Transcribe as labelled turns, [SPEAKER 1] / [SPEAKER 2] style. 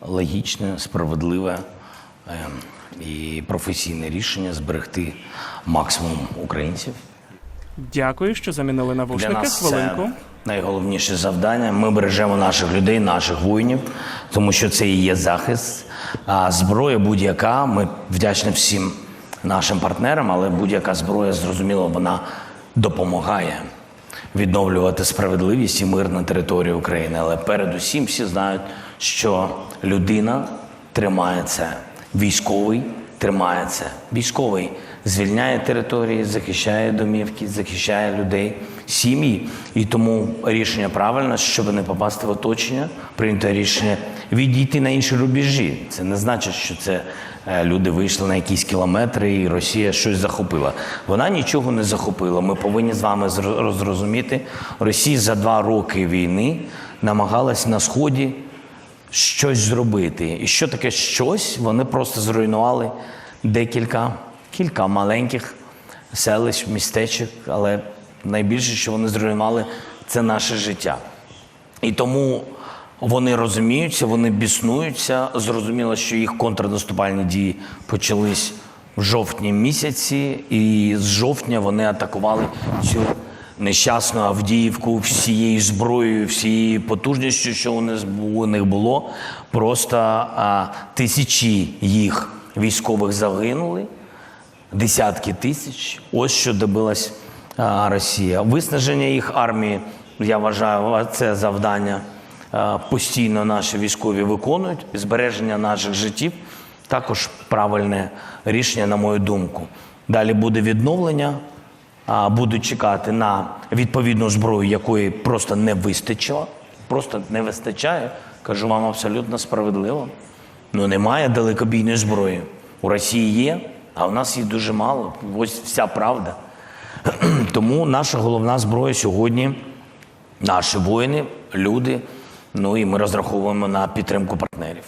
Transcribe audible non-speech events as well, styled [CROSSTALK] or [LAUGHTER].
[SPEAKER 1] логічне, справедливе е, і професійне рішення зберегти максимум українців.
[SPEAKER 2] Дякую, що замінили
[SPEAKER 1] Для
[SPEAKER 2] навушники.
[SPEAKER 1] нас
[SPEAKER 2] Хвилинку.
[SPEAKER 1] це найголовніше завдання. Ми бережемо наших людей, наших воїнів, тому що це і є захист. А зброя будь-яка. Ми вдячні всім нашим партнерам, але будь-яка зброя, зрозуміло, вона допомагає відновлювати справедливість і мир на території України. Але передусім всі знають, що людина тримає це, військовий тримає це. Військовий звільняє території, захищає домівки, захищає людей, сім'ї. І тому рішення правильне, щоб не попасти в оточення, прийнято рішення відійти на інші рубежі. Це не значить, що це е, люди вийшли на якісь кілометри, і Росія щось захопила. Вона нічого не захопила. Ми повинні з вами зро- зрозуміти. Росія за два роки війни намагалась на сході щось зробити. І що таке щось? Вони просто зруйнували декілька, кілька маленьких селищ, містечок, але найбільше, що вони зруйнували, це наше життя. І тому вони розуміються, вони біснуються. Зрозуміло, що їх контрнаступальні дії почались в жовтні місяці, і з жовтня вони атакували цю нещасну Авдіївку всією зброєю, всією потужністю, що у них було. Просто а, тисячі їх військових загинули десятки тисяч. Ось що добилась а, Росія. Виснаження їх армії, я вважаю, це завдання а, постійно наші військові виконують. Збереження наших життів також правильне рішення, на мою думку. Далі буде відновлення. Будуть чекати на відповідну зброю, якої просто не вистачило. Просто не вистачає. Кажу вам абсолютно справедливо. Ну немає далекобійної зброї. У Росії є, а у нас її дуже мало. Ось вся правда. [CLEARS THROAT] Тому наша головна зброя сьогодні наші воїни, люди. Ну і ми розраховуємо на підтримку партнерів.